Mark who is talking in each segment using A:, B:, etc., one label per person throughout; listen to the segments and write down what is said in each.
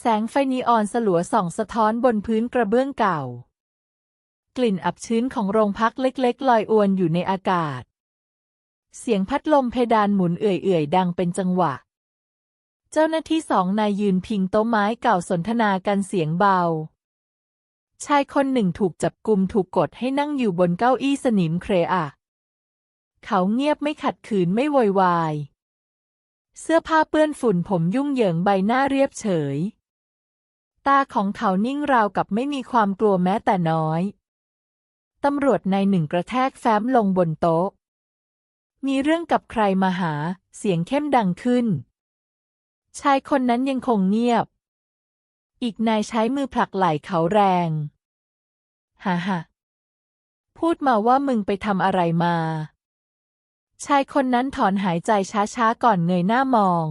A: แสงไฟนีออนสลัวส่องสะท้อนบนพื้นกระเบื้องเก่า กลิ่นอับชื้นของโรงพักเล็กๆ ลอยอวนอยู่ในอากาศ เสียงพัดลมเพดานหมุนเอื่อยๆ ดังเป็นจังหวะ เจ้าหน้าที่สองนายยืนพิงโต๊ะไม้เก่าสนทนากันเสียงเบา ชายคนหนึ่งถูกจับกุมถูกกดให้นั่งอยู่บนเก้าอี้สนิมเครอะเขาเงียบไม่ขัดขืนไม่โวยวาย เสื้อผ้าเปื้อนฝุ่นผมยุ่งเหยิงใบหน้าเรียบเฉย ตาของเขานิ่งราวกับไม่มีความกลัวแม้แต่น้อย ตำรวจนายหนึ่งกระแทกแฟ้มลงบนโต๊ะ มีเรื่องกับใครมาหา เสียงเข้มดังขึ้น ชายคนนั้นยังคงเงียบ อีกนายใช้มือผลักไหล่เขาแรง ฮ่าฮ่าพูดมาว่ามึงไปทำอะไรมา ชายคนนั้นถอนหายใจช้าๆก่อนเงยหน้ามอง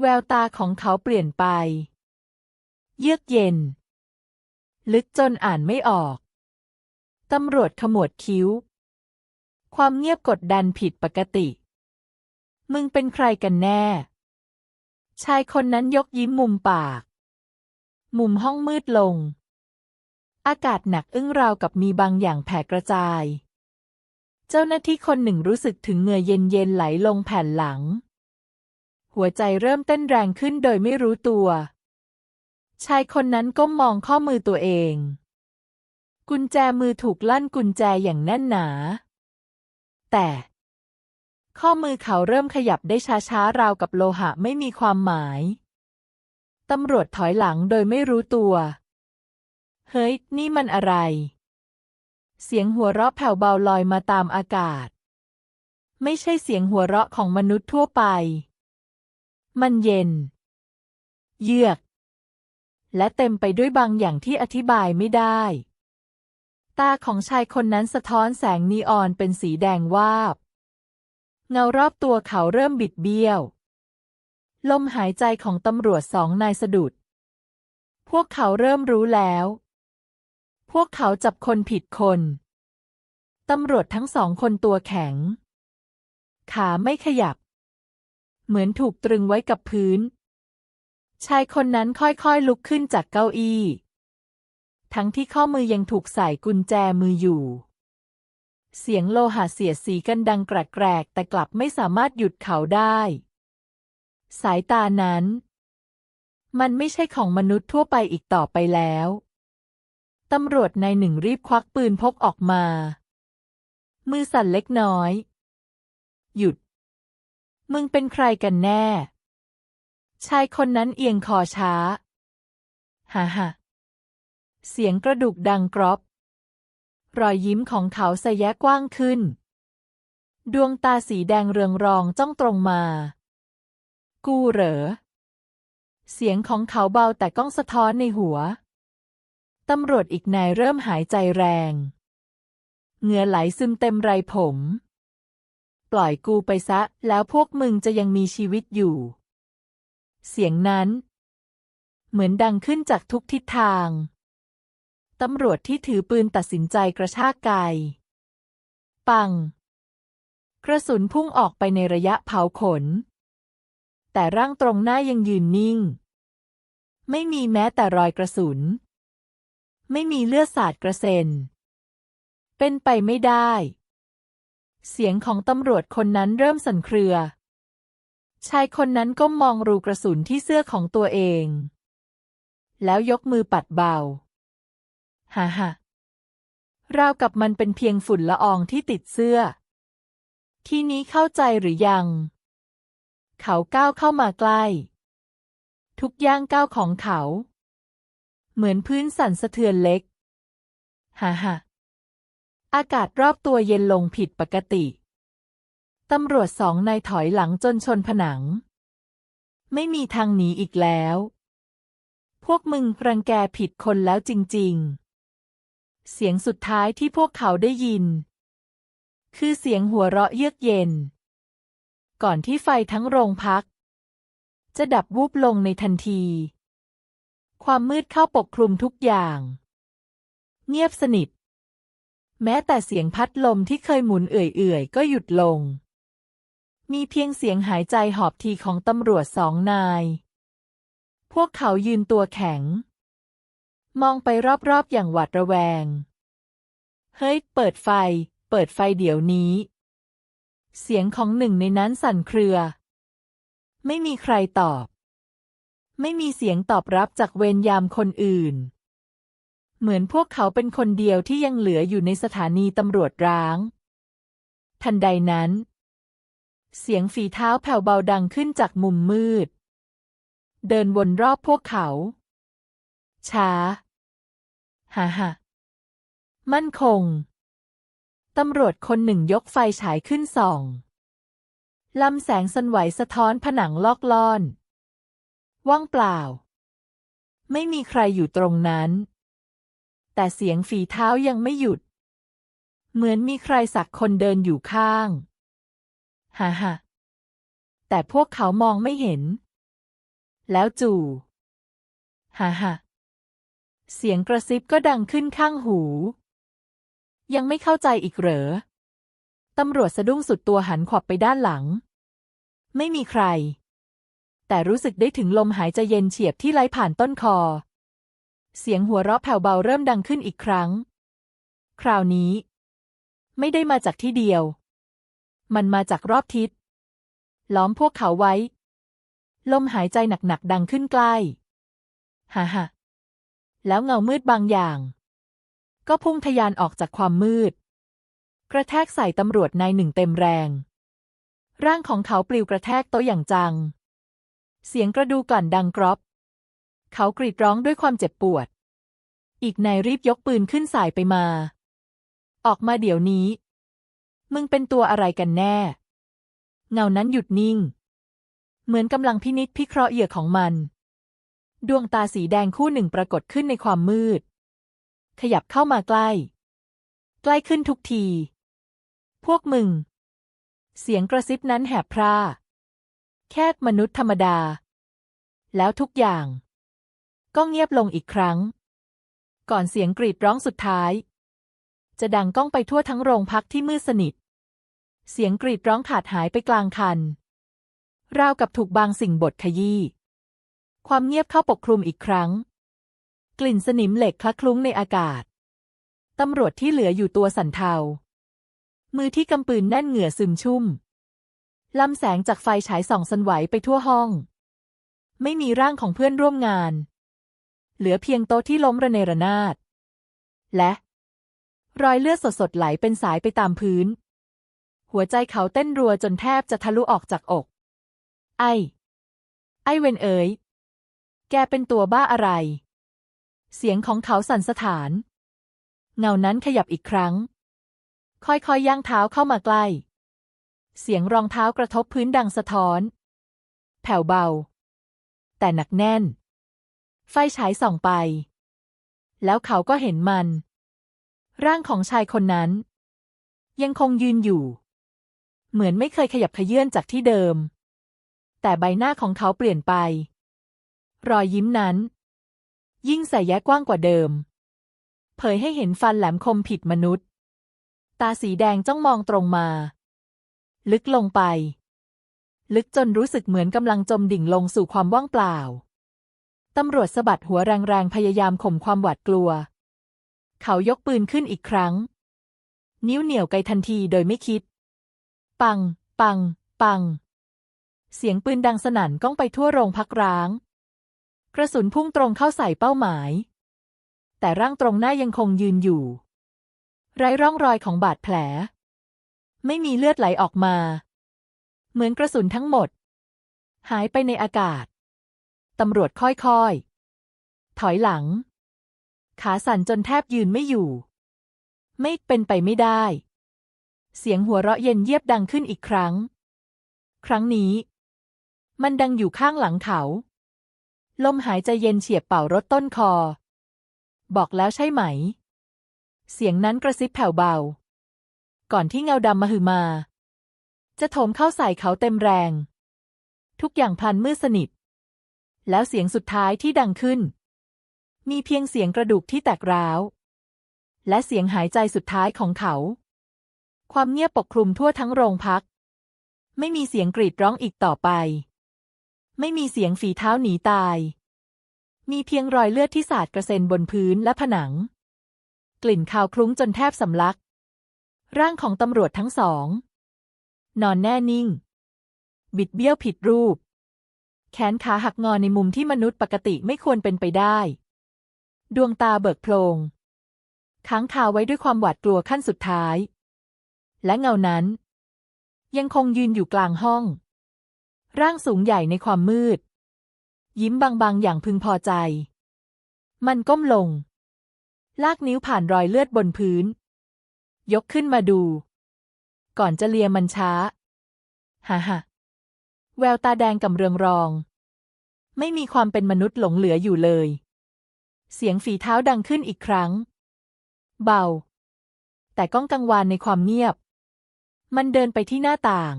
A: แววตาของเขาเปลี่ยนไป เยือกเย็น ลึกจนอ่านไม่ออก ตำรวจขมวดคิ้ว ความเงียบกดดันผิดปกติ มึงเป็นใครกันแน่ ชายคนนั้นยกยิ้มมุมปาก มุมห้องมืดลง อากาศหนักอึ้งราวกับมีบางอย่างแผ่กระจาย เจ้าหน้าที่คนหนึ่งรู้สึกถึงเหงื่อเย็นๆไหลลงแผ่นหลัง หัวใจเริ่มเต้นแรงขึ้นโดยไม่รู้ตัว ชายคนนั้นก้มมองข้อมือตัวเอง กุญแจมือถูกลั่นกุญแจอย่างแน่นหนา แต่ ข้อมือเขาเริ่มขยับได้ช้าๆราวกับโลหะไม่มีความหมาย ตำรวจถอยหลังโดยไม่รู้ตัว เฮ้ย นี่มันอะไร เสียงหัวเราะแผ่วเบาลอยมาตามอากาศ ไม่ใช่เสียงหัวเราะของมนุษย์ทั่วไป มันเย็น เยือก และเต็มไปด้วยบางอย่างที่อธิบายไม่ได้ ตาของชายคนนั้นสะท้อนแสงนีออนเป็นสีแดงวาบ เงารอบตัวเขาเริ่มบิดเบี้ยว ลมหายใจของตำรวจสองนายสะดุด พวกเขาเริ่มรู้แล้ว พวกเขาจับคนผิดคน ตำรวจทั้งสองคนตัวแข็ง ขาไม่ขยับ เหมือนถูกตรึงไว้กับพื้น ชายคนนั้นค่อยๆลุกขึ้นจากเก้าอี้ ทั้งที่ข้อมือยังถูกใส่กุญแจมืออยู่ เสียงโลหะเสียดสีกันดังแกรกๆแต่กลับไม่สามารถหยุดเขาได้ สายตานั้น มันไม่ใช่ของมนุษย์ทั่วไปอีกต่อไปแล้วตำรวจนายหนึ่งรีบควักปืนพกออกมา มือสั่นเล็กน้อย หยุด มึงเป็นใครกันแน่ ชายคนนั้นเอียงคอช้า ฮ่าฮ่าเสียงกระดูกดังกรอบ รอยยิ้มของเขาสแยะกว้างขึ้น ดวงตาสีแดงเรืองรองจ้องตรงมา กูเหรอ เสียงของเขาเบาแต่ก้องสะท้อนในหัว ตำรวจอีกนายเริ่มหายใจแรง เหงื่อไหลซึมเต็มไรผม ปล่อยกูไปซะ แล้วพวกมึงจะยังมีชีวิตอยู่ เสียงนั้น เหมือนดังขึ้นจากทุกทิศทาง ตำรวจที่ถือปืนตัดสินใจกระชากไกปัง กระสุนพุ่งออกไปในระยะเผาขน แต่ร่างตรงหน้ายังยืนนิ่ง ไม่มีแม้แต่รอยกระสุน ไม่มีเลือดสาดกระเซ็น เป็นไปไม่ได้ เสียงของตำรวจคนนั้นเริ่มสั่นเครือ ชายคนนั้นก้มมองรูกระสุนที่เสื้อของตัวเอง แล้วยกมือปัดเบา ฮ่าฮ่าราวกับมันเป็นเพียงฝุ่นละอองที่ติดเสื้อ ที่นี้เข้าใจหรือยัง เขาก้าวเข้ามาใกล้ ทุกย่างก้าวของเขา เหมือนพื้นสั่นสะเทือนเล็ก ฮ่าฮ่าอากาศรอบตัวเย็นลงผิดปกติ ตำรวจสองนายถอยหลังจนชนผนัง ไม่มีทางหนีอีกแล้ว พวกมึงรังแกผิดคนแล้วจริง ๆ เสียงสุดท้ายที่พวกเขาได้ยิน คือเสียงหัวเราะเยือกเย็น ก่อนที่ไฟทั้งโรงพัก จะดับวูบลงในทันที ความมืดเข้าปกคลุมทุกอย่าง เงียบสนิทแม้แต่เสียงพัดลมที่เคยหมุนเอื่อยๆ ก็หยุดลง มีเพียงเสียงหายใจหอบทีของตำรวจสองนาย พวกเขายืนตัวแข็ง มองไปรอบๆอย่างหวาดระแวง เฮ้ย เปิดไฟ เปิดไฟเดี๋ยวนี้ เสียงของหนึ่งในนั้นสั่นเครือ ไม่มีใครตอบ ไม่มีเสียงตอบรับจากเวรยามคนอื่น เหมือนพวกเขาเป็นคนเดียวที่ยังเหลืออยู่ในสถานีตำรวจร้าง ทันใดนั้น เสียงฝีเท้าแผ่วเบาดังขึ้นจากมุมมืด เดินวนรอบพวกเขา ช้าฮ่าฮ่ามั่นคง ตำรวจคนหนึ่งยกไฟฉายขึ้นส่องลำแสงสนไหวสะท้อนผนังลอกล่อน ว่างเปล่า ไม่มีใครอยู่ตรงนั้น แต่เสียงฝีเท้ายังไม่หยุด เหมือนมีใครสักคนเดินอยู่ข้าง ฮ่าฮ่าแต่พวกเขามองไม่เห็น แล้วจู่ฮ่าฮ่าเสียงกระซิบก็ดังขึ้นข้างหู ยังไม่เข้าใจอีกเหรอ ตำรวจสะดุ้งสุดตัวหันขวับไปด้านหลัง ไม่มีใคร แต่รู้สึกได้ถึงลมหายใจเย็นเฉียบที่ไหลผ่านต้นคอ เสียงหัวเราะแผ่วเบาเริ่มดังขึ้นอีกครั้ง คราวนี้ ไม่ได้มาจากที่เดียว มันมาจากรอบทิศ ล้อมพวกเขาไว้ ลมหายใจหนักๆดังขึ้นใกล้ฮ่าฮ่าแล้วเงามืดบางอย่าง ก็พุ่งทะยานออกจากความมืด กระแทกใส่ตำรวจนายหนึ่งเต็มแรง ร่างของเขาปลิวกระแทกโต๊ะอย่างจัง เสียงกระดูกกลั่นดังกรอบ เขากรีดร้องด้วยความเจ็บปวด อีกนายรีบยกปืนขึ้นสายไปมา ออกมาเดี๋ยวนี้ มึงเป็นตัวอะไรกันแน่ เงานั้นหยุดนิ่ง เหมือนกำลังพินิจพิเคราะห์เหยื่อของมัน ดวงตาสีแดงคู่หนึ่งปรากฏขึ้นในความมืด ขยับเข้ามาใกล้ ใกล้ขึ้นทุกที พวกมึง เสียงกระซิบนั้นแหบพร่า แค่มนุษย์ธรรมดา แล้วทุกอย่าง ก็เงียบลงอีกครั้ง ก่อนเสียงกรีดร้องสุดท้าย จะดังก้องไปทั่วทั้งโรงพักที่มืดสนิท เสียงกรีดร้องขาดหายไปกลางคัน ราวกับถูกบางสิ่งบดขยี้ ความเงียบเข้าปกคลุมอีกครั้ง กลิ่นสนิมเหล็กคละคลุ้งในอากาศ ตำรวจที่เหลืออยู่ตัวสั่นเทา มือที่กำปืนแน่นเหงื่อซึมชุ่ม ลำแสงจากไฟฉายส่องสนไหวไปทั่วห้อง ไม่มีร่างของเพื่อนร่วมงาน เหลือเพียงโต๊ะที่ล้มระเนระนาด และ รอยเลือดสดๆไหลเป็นสายไปตามพื้น หัวใจเขาเต้นรัวจนแทบจะทะลุออกจากอก ไอ ไอเวนเอ๋ย แกเป็นตัวบ้าอะไร เสียงของเขาสั่นสะท้าน เงานั้นขยับอีกครั้ง ค่อยๆย่างเท้าเข้ามาใกล้ เสียงรองเท้ากระทบพื้นดังสะท้อน แผ่วเบา แต่หนักแน่น ไฟฉายส่องไป แล้วเขาก็เห็นมัน ร่างของชายคนนั้น ยังคงยืนอยู่ เหมือนไม่เคยขยับขยื่นจากที่เดิม แต่ใบหน้าของเขาเปลี่ยนไป รอยยิ้มนั้น ยิ่งใส่แย้กว้างกว่าเดิม เผยให้เห็นฟันแหลมคมผิดมนุษย์ ตาสีแดงจ้องมองตรงมา ลึกลงไป ลึกจนรู้สึกเหมือนกำลังจมดิ่งลงสู่ความว่างเปล่าตำรวจสะบัดหัวแรงๆ พยายามข่มความหวาดกลัว เขายกปืนขึ้นอีกครั้ง นิ้วเหนี่ยวไกทันทีโดยไม่คิด ปัง ปัง ปัง เสียงปืนดังสนั่นก้องไปทั่วโรงพักร้าง กระสุนพุ่งตรงเข้าใส่เป้าหมาย แต่ร่างตรงหน้ายังคงยืนอยู่ ไร้ร่องรอยของบาดแผล ไม่มีเลือดไหลออกมา เหมือนกระสุนทั้งหมด หายไปในอากาศ ตำรวจค่อยๆ ถอยหลัง ขาสั่นจนแทบยืนไม่อยู่ ไม่เป็นไปไม่ได้ เสียงหัวเราะเย็นเยียบดังขึ้นอีกครั้ง ครั้งนี้ มันดังอยู่ข้างหลังเขา ลมหายใจเย็นเฉียบเป่ารถต้นคอ บอกแล้วใช่ไหม เสียงนั้นกระซิบแผ่วเบา ก่อนที่เงาดำมาหือมา จะโถมเข้าใส่เขาเต็มแรง ทุกอย่างพลันมืดสนิท แล้วเสียงสุดท้ายที่ดังขึ้น มีเพียงเสียงกระดูกที่แตกร้าว และเสียงหายใจสุดท้ายของเขา ความเงียบปกคลุมทั่วทั้งโรงพัก ไม่มีเสียงกรีดร้องอีกต่อไป ไม่มีเสียงฝีเท้าหนีตาย มีเพียงรอยเลือดที่สาดกระเซ็นบนพื้นและผนัง กลิ่นคาวคลุ้งจนแทบสำลัก ร่างของตำรวจทั้งสอง นอนแน่นิ่ง บิดเบี้ยวผิดรูป แขนขาหักงอในมุมที่มนุษย์ปกติไม่ควรเป็นไปได้ ดวงตาเบิกโพลงค้างคาไว้ด้วยความหวาดกลัวขั้นสุดท้าย และเงานั้น ยังคงยืนอยู่กลางห้อง ร่างสูงใหญ่ในความมืด ยิ้มบางๆอย่างพึงพอใจ มันก้มลง ลากนิ้วผ่านรอยเลือดบนพื้น ยกขึ้นมาดู ก่อนจะเลียมันช้าฮ่าฮ่าแววตาแดงกำเรืองรอง ไม่มีความเป็นมนุษย์หลงเหลืออยู่เลย เสียงฝีเท้าดังขึ้นอีกครั้ง เบา แต่ก้องกังวานในความเงียบ มันเดินไปที่หน้าต่าง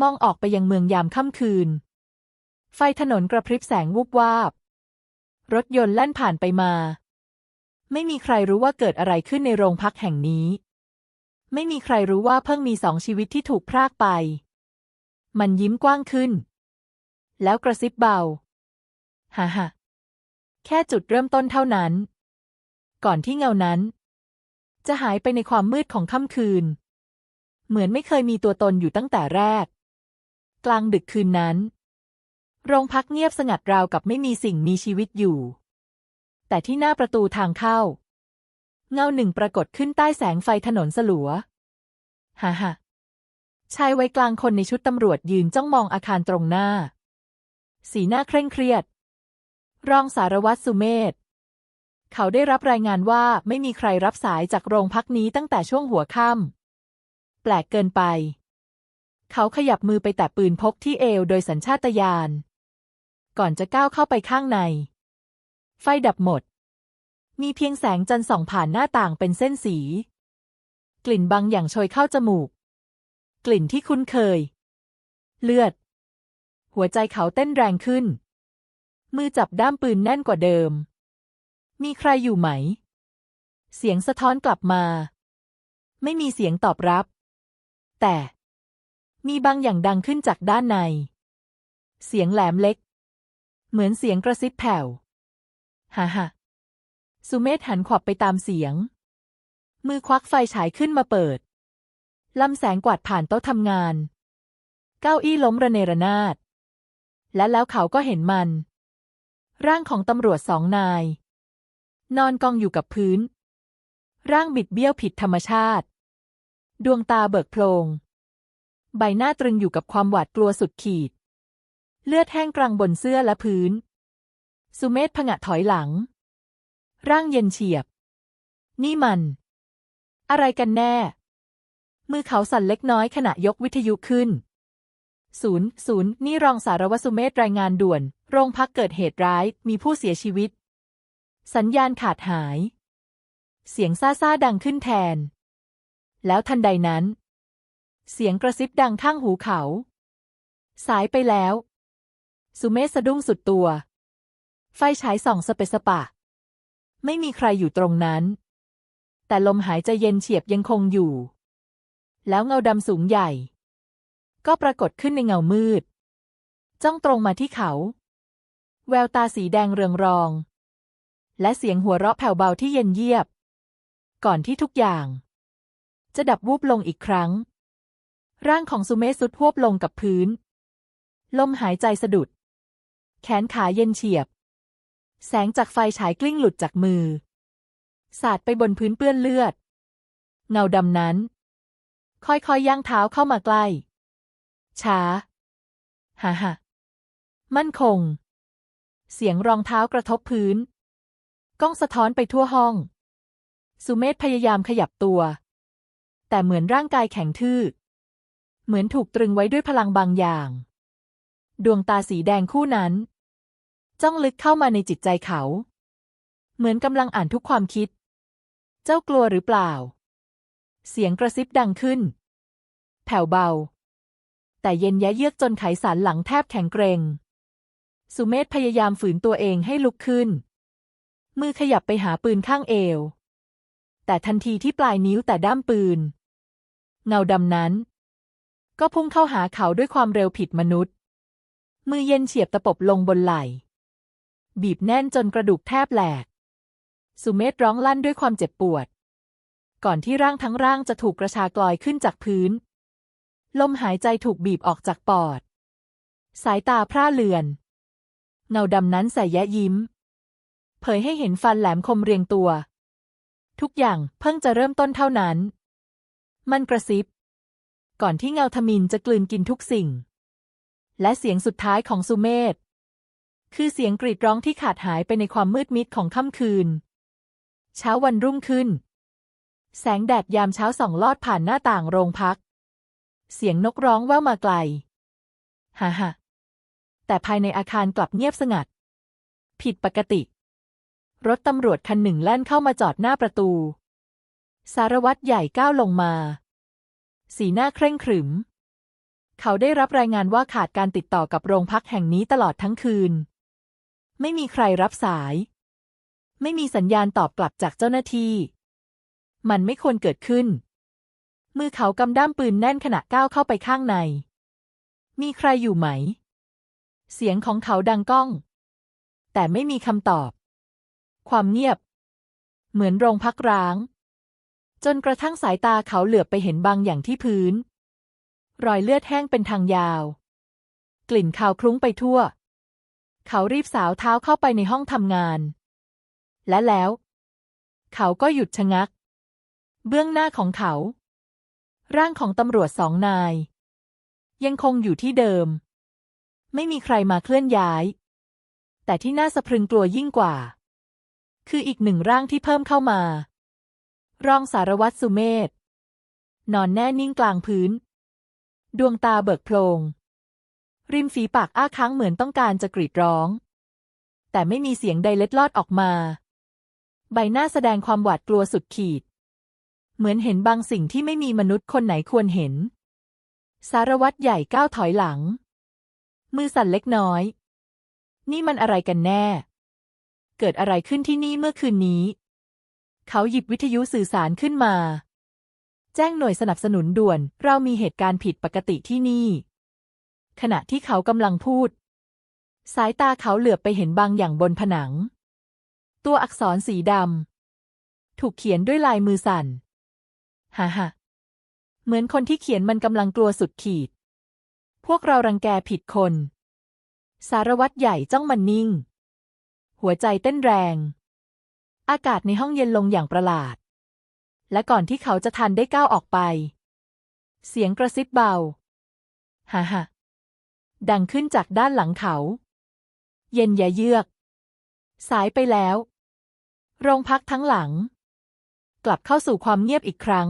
A: มองออกไปยังเมืองยามค่ำคืน ไฟถนนกระพริบแสงวูบวาบ รถยนต์แล่นผ่านไปมา ไม่มีใครรู้ว่าเกิดอะไรขึ้นในโรงพักแห่งนี้ ไม่มีใครรู้ว่าเพิ่งมีสองชีวิตที่ถูกพรากไป มันยิ้มกว้างขึ้น แล้วกระซิบเบา ฮ่าฮ่า แค่จุดเริ่มต้นเท่านั้น ก่อนที่เงานั้น จะหายไปในความมืดของค่ำคืน เหมือนไม่เคยมีตัวตนอยู่ตั้งแต่แรก กลางดึกคืนนั้น โรงพักเงียบสงัดราวกับไม่มีสิ่งมีชีวิตอยู่ แต่ที่หน้าประตูทางเข้า เงาหนึ่งปรากฏขึ้นใต้แสงไฟถนนสลัวฮ่าฮ่าชายวัยกลางคนในชุดตำรวจยืนจ้องมองอาคารตรงหน้า สีหน้าเคร่งเครียด รองสารวัตรสุเมธเขาได้รับรายงานว่าไม่มีใครรับสายจากโรงพักนี้ตั้งแต่ช่วงหัวค่ำแปลกเกินไป เขาขยับมือไปแตะปืนพกที่เอวโดยสัญชาตญาณ ก่อนจะก้าวเข้าไปข้างใน ไฟดับหมด มีเพียงแสงจันทร์ส่องผ่านหน้าต่างเป็นเส้นสี กลิ่นบางอย่างโชยเข้าจมูก กลิ่นที่คุ้นเคย เลือด หัวใจเขาเต้นแรงขึ้น มือจับด้ามปืนแน่นกว่าเดิม มีใครอยู่ไหม เสียงสะท้อนกลับมา ไม่มีเสียงตอบรับ แต่มีบางอย่างดังขึ้นจากด้านใน เสียงแหลมเล็ก เหมือนเสียงกระซิบแผ่วฮ่าฮ่าสุเมธหันขวับไปตามเสียง มือควักไฟฉายขึ้นมาเปิด ลำแสงกวาดผ่านโต๊ะทำงาน เก้าอี้ล้มระเนระนาด และแล้วเขาก็เห็นมัน ร่างของตำรวจสองนาย นอนกองอยู่กับพื้น ร่างบิดเบี้ยวผิดธรรมชาติ ดวงตาเบิกโพลง ใบหน้าตรึงอยู่กับความหวาดกลัวสุดขีด เลือดแห้งกรังบนเสื้อและพื้น สุเมธผงะถอยหลัง ร่างเย็นเฉียบ นี่มัน อะไรกันแน่ มือเขาสั่นเล็กน้อยขณะยกวิทยุขึ้นศูนย์ศูนย์นี่รองสารวัตรสุเมธรายงานด่วน โรงพักเกิดเหตุร้ายมีผู้เสียชีวิต สัญญาณขาดหาย เสียงซ่าซาดังขึ้นแทน แล้วทันใดนั้น เสียงกระซิบดังข้างหูเขา สายไปแล้ว สุเมธสะดุ้งสุดตัว ไฟฉายส่องสเปสปะ ไม่มีใครอยู่ตรงนั้น แต่ลมหายใจเย็นเฉียบยังคงอยู่ แล้วเงาดำสูงใหญ่ ก็ปรากฏขึ้นในเงามืด จ้องตรงมาที่เขา แววตาสีแดงเรืองรอง และเสียงหัวเราะแผ่วเบาที่เย็นเยียบ ก่อนที่ทุกอย่าง จะดับวูบลงอีกครั้ง ร่างของสุเมสุดพวบลงกับพื้น ลมหายใจสะดุด แขนขาเย็นเฉียบ แสงจากไฟฉายกลิ้งหลุดจากมือ สาดไปบนพื้นเปื้อนเลือด เงาดำนั้น ค่อยๆย่างเท้าเข้ามาใกล้ ช้า ฮ่าฮ่ามั่นคง เสียงรองเท้ากระทบพื้นก้องสะท้อนไปทั่วห้อง สุเมธพยายามขยับตัว แต่เหมือนร่างกายแข็งทื่อ เหมือนถูกตรึงไว้ด้วยพลังบางอย่าง ดวงตาสีแดงคู่นั้น จ้องลึกเข้ามาในจิตใจเขา เหมือนกำลังอ่านทุกความคิด เจ้ากลัวหรือเปล่า เสียงกระซิบดังขึ้น แผ่วเบา แต่เย็นยะเยือกจนไขสันหลังแทบแข็งเกร็ง สุเมธพยายามฝืนตัวเองให้ลุกขึ้น มือขยับไปหาปืนข้างเอว แต่ทันทีที่ปลายนิ้วแต่ด้ามปืน เงาดำนั้น ก็พุ่งเข้าหาเขาด้วยความเร็วผิดมนุษย์ มือเย็นเฉียบตะปบลงบนไหล่ บีบแน่นจนกระดูกแทบแหลก สุเมธร้องลั่นด้วยความเจ็บปวด ก่อนที่ร่างทั้งร่างจะถูกกระชากลอยขึ้นจากพื้น ลมหายใจถูกบีบออกจากปอด สายตาพร่าเลือน เงาดำนั้นใส่แยะยิ้ม เผยให้เห็นฟันแหลมคมเรียงตัว ทุกอย่างเพิ่งจะเริ่มต้นเท่านั้น มันกระซิบ ก่อนที่เงาทมินจะกลืนกินทุกสิ่ง และเสียงสุดท้ายของสุเมธคือเสียงกรีดร้องที่ขาดหายไปในความมืดมิดของค่ำคืน เช้าวันรุ่งขึ้น แสงแดดยามเช้าส่องลอดผ่านหน้าต่างโรงพัก เสียงนกร้องแว่วมาไกล ฮ่าฮ่า แต่ภายในอาคารกลับเงียบสงัด ผิดปกติ รถตำรวจคันหนึ่งแล่นเข้ามาจอดหน้าประตู สารวัตรใหญ่ก้าวลงมา สีหน้าเคร่งขรึม เขาได้รับรายงานว่าขาดการติดต่อกับโรงพักแห่งนี้ตลอดทั้งคืน ไม่มีใครรับสาย ไม่มีสัญญาณตอบกลับจากเจ้าหน้าที่ มันไม่ควรเกิดขึ้น มือเขากำด้ามปืนแน่นขณะก้าวเข้าไปข้างใน มีใครอยู่ไหม เสียงของเขาดังก้อง แต่ไม่มีคำตอบ ความเงียบ เหมือนโรงพักร้าง จนกระทั่งสายตาเขาเหลือบไปเห็นบางอย่างที่พื้น รอยเลือดแห้งเป็นทางยาว กลิ่นคาวคลุ้งไปทั่ว เขารีบสาวเท้าเข้าไปในห้องทำงาน และแล้ว เขาก็หยุดชะงัก เบื้องหน้าของเขา ร่างของตำรวจสองนาย ยังคงอยู่ที่เดิม ไม่มีใครมาเคลื่อนย้าย แต่ที่น่าสะพรึงกลัวยิ่งกว่า คืออีกหนึ่งร่างที่เพิ่มเข้ามา รองสารวัตรสุเมธนอนแน่นิ่งกลางพื้น ดวงตาเบิกโพลง ริมฝีปากอ้าค้างเหมือนต้องการจะกรีดร้อง แต่ไม่มีเสียงใดเล็ดลอดออกมา ใบหน้าแสดงความหวาดกลัวสุดขีด เหมือนเห็นบางสิ่งที่ไม่มีมนุษย์คนไหนควรเห็น สารวัตรใหญ่ก้าวถอยหลัง มือสั่นเล็กน้อย นี่มันอะไรกันแน่ เกิดอะไรขึ้นที่นี่เมื่อคืนนี้ เขาหยิบวิทยุสื่อสารขึ้นมา แจ้งหน่วยสนับสนุนด่วน เรามีเหตุการณ์ผิดปกติที่นี่ ขณะที่เขากำลังพูด สายตาเขาเหลือบไปเห็นบางอย่างบนผนัง ตัวอักษรสีดำถูกเขียนด้วยลายมือสั่น ฮ่าฮ่าเหมือนคนที่เขียนมันกำลังกลัวสุดขีด วกเรารังแกผิดคน สารวัตรใหญ่จ้องมันนิ่ง หัวใจเต้นแรง อากาศในห้องเย็นลงอย่างประหลาด และก่อนที่เขาจะทันได้ก้าวออกไป เสียงกระซิบเบาฮ่าฮ่าดังขึ้นจากด้านหลังเขา เย็นยาเยือก สายไปแล้ว โรงพักทั้งหลัง กลับเข้าสู่ความเงียบอีกครั้ง